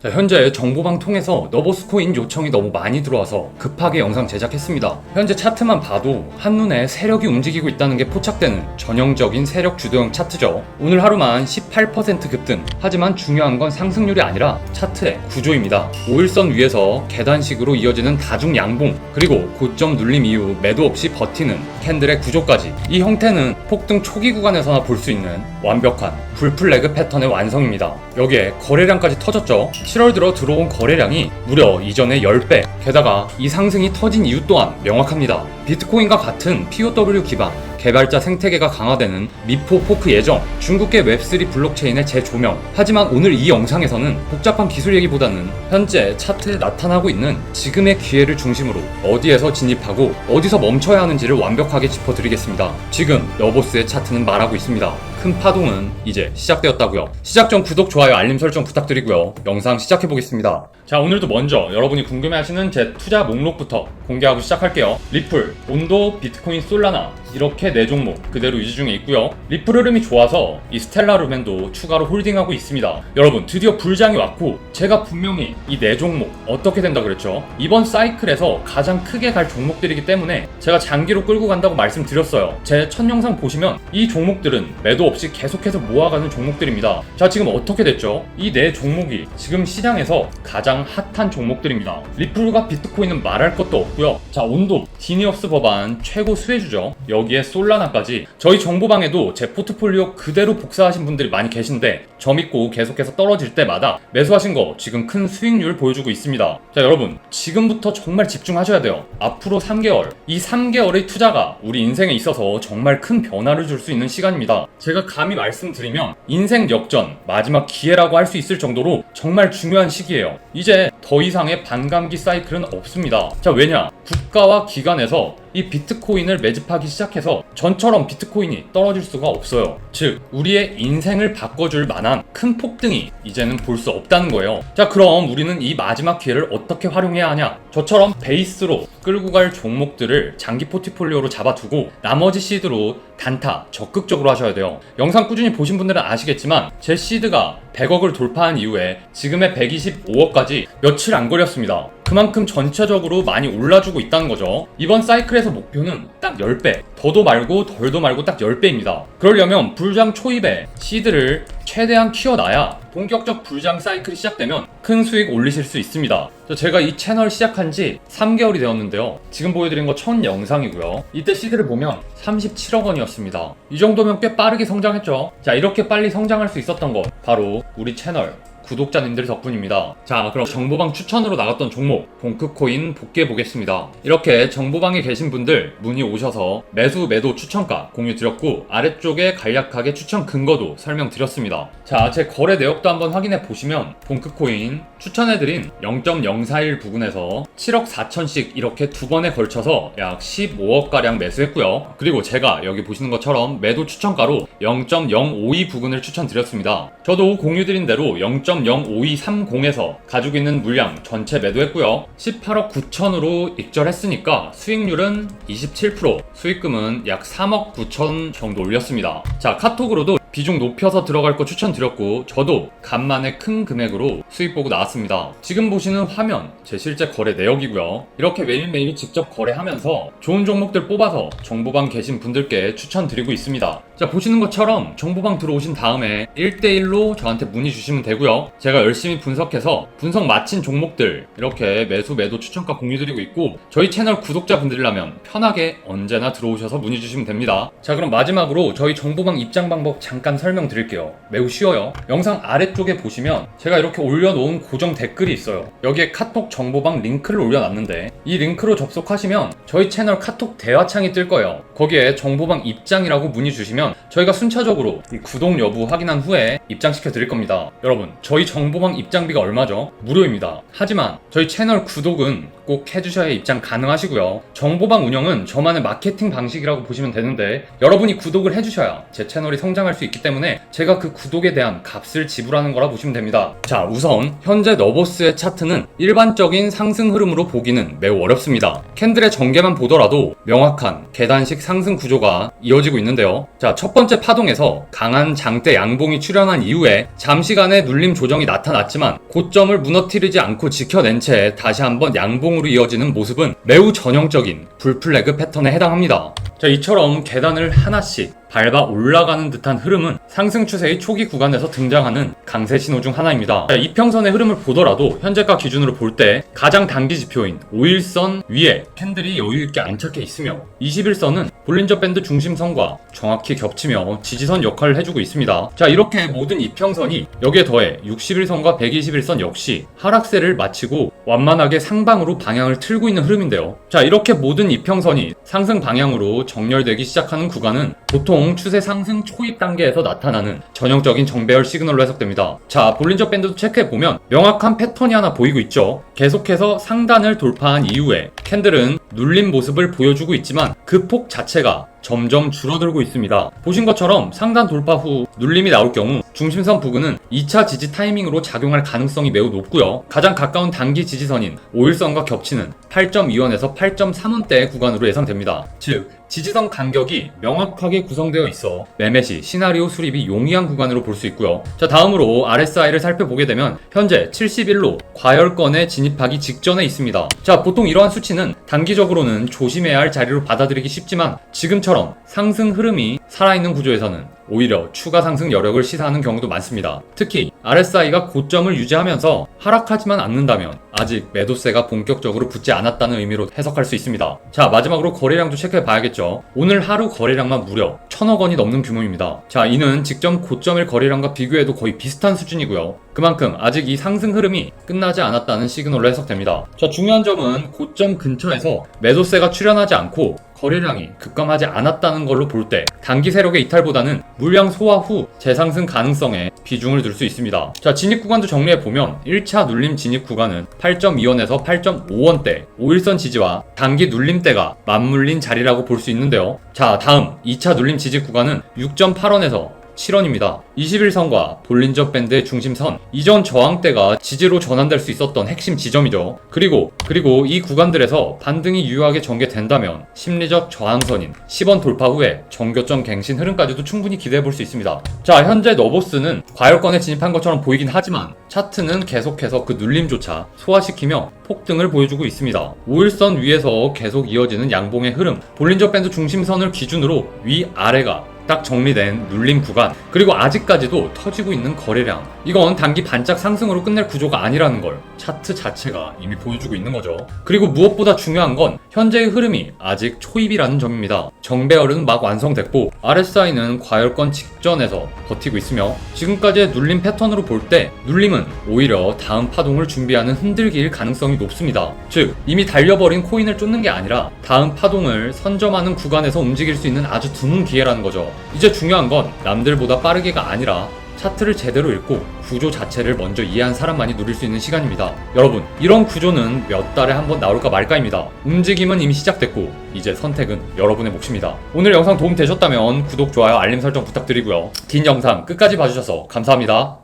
자, 현재 정보방 통해서 너버스코인 요청이 너무 많이 들어와서 급하게 영상 제작했습니다. 현재 차트만 봐도 한눈에 세력이 움직이고 있다는 게 포착되는 전형적인 세력 주도형 차트죠. 오늘 하루만 18% 급등. 하지만 중요한 건 상승률이 아니라 차트의 구조입니다. 5일선 위에서 계단식으로 이어지는 다중 양봉, 그리고 고점 눌림 이후 매도 없이 버티는 캔들의 구조까지. 이 형태는 폭등 초기 구간에서나 볼 수 있는 완벽한 불플래그 패턴의 완성입니다. 여기에 거래량까지 터졌죠. 7월 들어 들어온 거래량이 무려 이전의 10배. 게다가 이 상승이 터진 이유 또한 명확합니다. 비트코인과 같은 POW 기반 개발자 생태계가 강화되는 미포 포크 예정, 중국계 웹3 블록체인의 재조명. 하지만 오늘 이 영상에서는 복잡한 기술 얘기보다는 현재 차트에 나타나고 있는 지금의 기회를 중심으로 어디에서 진입하고 어디서 멈춰야 하는지를 완벽하게 짚어드리겠습니다. 지금 너보스의 차트는 말하고 있습니다. 큰 파동은 이제 시작되었다고요. 시작 전 구독, 좋아요, 알림 설정 부탁드리고요. 영상 시작해 보겠습니다. 자, 오늘도 먼저 여러분이 궁금해하시는 제 투자 목록부터 공개하고 시작할게요. 리플, 온도, 비트코인, 솔라나 이렇게 네 종목 그대로 유지 중에 있고요. 리플 흐름이 좋아서 이 스텔라 루멘도 추가로 홀딩하고 있습니다. 여러분 드디어 불장이 왔고 제가 분명히 이 네 종목 어떻게 된다 그랬죠? 이번 사이클에서 가장 크게 갈 종목들이기 때문에 제가 장기로 끌고 간다고 말씀드렸어요. 제 첫 영상 보시면 이 종목들은 매도 없이 계속해서 모아가는 종목들입니다. 자 지금 어떻게 됐죠? 이 네 종목이 지금 시장에서 가장 핫한 종목들입니다. 리플과 비트코인은 말할 것도 없고요. 자 온도 디니어스 법안 최고 수혜주죠. 여기에 솔라나까지 저희 정보방에도 제 포트폴리오 그대로 복사하신 분들이 많이 계신데 저 믿고 계속해서 떨어질 때마다 매수하신 거 지금 큰 수익률 보여주고 있습니다. 자 여러분 지금부터 정말 집중하셔야 돼요. 앞으로 3개월 이 3개월의 투자가 우리 인생에 있어서 정말 큰 변화를 줄 수 있는 시간입니다. 제가 감히 말씀드리면 인생 역전 마지막 기회라고 할 수 있을 정도로 정말 중요한 시기예요. 이제 이제 더 이상의 반감기 사이클은 없습니다. 자 왜냐 국가와 기관에서 이 비트코인을 매집하기 시작해서 전처럼 비트코인이 떨어질 수가 없어요. 즉, 우리의 인생을 바꿔줄 만한 큰 폭등이 이제는 볼 수 없다는 거예요. 자, 그럼 우리는 이 마지막 기회를 어떻게 활용해야 하냐? 저처럼 베이스로 끌고 갈 종목들을 장기 포트폴리오로 잡아두고 나머지 시드로 단타 적극적으로 하셔야 돼요. 영상 꾸준히 보신 분들은 아시겠지만 제 시드가 100억을 돌파한 이후에 지금의 125억까지 며칠 안 걸렸습니다. 그만큼 전체적으로 많이 올라주고 있다는 거죠. 이번 사이클에서 목표는 딱 10배. 더도 말고 덜도 말고 딱 10배입니다. 그러려면 불장 초입에 시드를 최대한 키워놔야 본격적 불장 사이클이 시작되면 큰 수익 올리실 수 있습니다. 저 제가 이 채널 시작한 지 3개월이 되었는데요. 지금 보여드린 거 첫 영상이고요. 이때 시드를 보면 37억 원이었습니다. 이 정도면 꽤 빠르게 성장했죠. 자, 이렇게 빨리 성장할 수 있었던 것 바로 우리 채널 구독자님들 덕분입니다. 자, 그럼 정보방 추천으로 나갔던 종목 봉크코인 복귀해 보겠습니다. 이렇게 정보방에 계신 분들 문의 오셔서 매수 매도 추천가 공유 드렸고 아래쪽에 간략하게 추천 근거도 설명드렸습니다. 자, 제 거래 내역도 한번 확인해 보시면 봉크코인 추천해드린 0.041 부근에서 7억 4천씩 이렇게 두 번에 걸쳐서 약 15억 가량 매수했고요. 그리고 제가 여기 보시는 것처럼 매도 추천가로 0.052 부근을 추천드렸습니다. 저도 공유드린 대로 0. 0.05230에서 가지고 있는 물량 전체 매도했고요. 18억 9천으로 익절했으니까 수익률은 27%, 수익금은 약 3억 9천 정도 올렸습니다. 자, 카톡으로도 비중 높여서 들어갈 거 추천드렸고 저도 간만에 큰 금액으로 수익 보고 나왔습니다. 지금 보시는 화면 제 실제 거래 내역이고요. 이렇게 매일매일 직접 거래하면서 좋은 종목들 뽑아서 정보방 계신 분들께 추천드리고 있습니다. 자 보시는 것처럼 정보방 들어오신 다음에 1대1로 저한테 문의 주시면 되고요. 제가 열심히 분석해서 분석 마친 종목들 이렇게 매수 매도 추천가 공유 드리고 있고 저희 채널 구독자분들이라면 편하게 언제나 들어오셔서 문의 주시면 됩니다. 자 그럼 마지막으로 저희 정보방 입장 방법 잠깐 설명드릴게요. 매우 쉬워요. 영상 아래쪽에 보시면 제가 이렇게 올려놓은 고정 댓글이 있어요. 여기에 카톡 정보방 링크를 올려놨는데 이 링크로 접속하시면 저희 채널 카톡 대화창이 뜰 거예요. 거기에 정보방 입장이라고 문의 주시면 저희가 순차적으로 이 구독 여부 확인한 후에 입장시켜 드릴 겁니다. 여러분, 저희 정보방 입장비가 얼마죠? 무료입니다. 하지만 저희 채널 구독은 꼭 해주셔야 입장 가능하시고요. 정보방 운영은 저만의 마케팅 방식이라고 보시면 되는데 여러분이 구독을 해주셔야 제 채널이 성장할 수 있기 때문에 제가 그 구독에 대한 값을 지불하는 거라 보시면 됩니다. 자, 우선 현재 너버스의 차트는 일반적인 상승 흐름으로 보기는 매우 어렵습니다. 캔들의 전개만 보더라도 명확한 계단식 상승 구조가 이어지고 있는데요. 자, 첫 번째 파동에서 강한 장대 양봉이 출현한 이후에 잠시간의 눌림 조정이 나타났지만 고점을 무너뜨리지 않고 지켜낸 채 다시 한번 양봉으로 이어지는 모습은 매우 전형적인 불플래그 패턴에 해당합니다. 자, 이처럼 계단을 하나씩 밟아 올라가는 듯한 흐름은 상승 추세의 초기 구간에서 등장하는 강세 신호 중 하나입니다. 자, 이평선의 흐름을 보더라도 현재가 기준으로 볼 때 가장 단기 지표인 5일선 위에 캔들이 여유있게 안착해 있으며 21선은 볼린저 밴드 중심선과 정확히 겹치며 지지선 역할을 해주고 있습니다. 자, 이렇게 모든 이평선이 여기에 더해 61선과 121선 역시 하락세를 마치고 완만하게 상방으로 방향을 틀고 있는 흐름인데요. 자, 이렇게 모든 이평선이 상승 방향으로 정렬되기 시작하는 구간은 보통 추세 상승 초입 단계에서 나타나는 전형적인 정배열 시그널로 해석됩니다. 자, 볼린저 밴드도 체크해보면 명확한 패턴이 하나 보이고 있죠. 계속해서 상단을 돌파한 이후에 캔들은 눌린 모습을 보여주고 있지만 그 폭 자체가 점점 줄어들고 있습니다. 보신 것처럼 상단 돌파 후 눌림이 나올 경우 중심선 부근은 2차 지지 타이밍으로 작용할 가능성이 매우 높고요. 가장 가까운 단기 지지선인 5일선과 겹치는 8.2원에서 8.3원대 구간으로 예상됩니다. 즉, 지지선 간격이 명확하게 구성되어 있어 매매 시 시나리오 수립이 용이한 구간으로 볼 수 있고요. 자, 다음으로 RSI를 살펴보게 되면 현재 71로 과열권에 진입하기 직전에 있습니다. 자, 보통 이러한 수치는 단기적으로는 조심해야 할 자리로 받아들이기 쉽지만 지금처럼 상승 흐름이 살아있는 구조에서는 오히려 추가 상승 여력을 시사하는 경우도 많습니다. 특히 RSI가 고점을 유지하면서 하락하지만 않는다면 아직 매도세가 본격적으로 붙지 않았다는 의미로 해석할 수 있습니다. 자, 마지막으로 거래량도 체크해 봐야겠죠. 오늘 하루 거래량만 무려 천억 원이 넘는 규모입니다. 자, 이는 직전 고점일 거래량과 비교해도 거의 비슷한 수준이고요. 그만큼 아직 이 상승 흐름이 끝나지 않았다는 시그널로 해석됩니다. 자, 중요한 점은 고점 근처에서 매도세가 출현하지 않고 거래량이 급감하지 않았다는 걸로 볼 때 단기 세력의 이탈보다는 물량 소화 후 재상승 가능성에 비중을 둘 수 있습니다. 자, 진입 구간도 정리해 보면 1차 눌림 진입 구간은 8.2원에서 8.5원대 5일선 지지와 단기 눌림대가 맞물린 자리라고 볼 수 있는데요. 자, 다음 2차 눌림 지지 구간은 6.8원에서 7원입니다. 21선과 볼린저 밴드의 중심선, 이전 저항대가 지지로 전환될 수 있었던 핵심 지점이죠. 그리고, 그리고 이 구간들에서 반등이 유효하게 전개된다면 심리적 저항선인 10원 돌파 후에 정교점 갱신 흐름까지도 충분히 기대해 볼 수 있습니다. 자, 현재 너보스는 과열권에 진입한 것처럼 보이긴 하지만 차트는 계속해서 그 눌림조차 소화시키며 폭등을 보여주고 있습니다. 5일선 위에서 계속 이어지는 양봉의 흐름, 볼린저 밴드 중심선을 기준으로 위 아래가 딱 정리된 눌림 구간 그리고 아직까지도 터지고 있는 거래량. 이건 단기 반짝 상승으로 끝낼 구조가 아니라는 걸 차트 자체가 이미 보여주고 있는 거죠. 그리고 무엇보다 중요한 건 현재의 흐름이 아직 초입이라는 점입니다. 정배열은 막 완성됐고 RSI는 과열권 직전에서 버티고 있으며 지금까지의 눌림 패턴으로 볼 때 눌림은 오히려 다음 파동을 준비하는 흔들기일 가능성이 높습니다. 즉 이미 달려버린 코인을 쫓는 게 아니라 다음 파동을 선점하는 구간에서 움직일 수 있는 아주 드문 기회라는 거죠 이제 중요한 건 남들보다 빠르게가 아니라 차트를 제대로 읽고 구조 자체를 먼저 이해한 사람만이 누릴 수 있는 시간입니다. 여러분, 이런 구조는 몇 달에 한 번 나올까 말까입니다. 움직임은 이미 시작됐고, 이제 선택은 여러분의 몫입니다. 오늘 영상 도움 되셨다면 구독, 좋아요, 알림 설정 부탁드리고요. 긴 영상 끝까지 봐주셔서 감사합니다.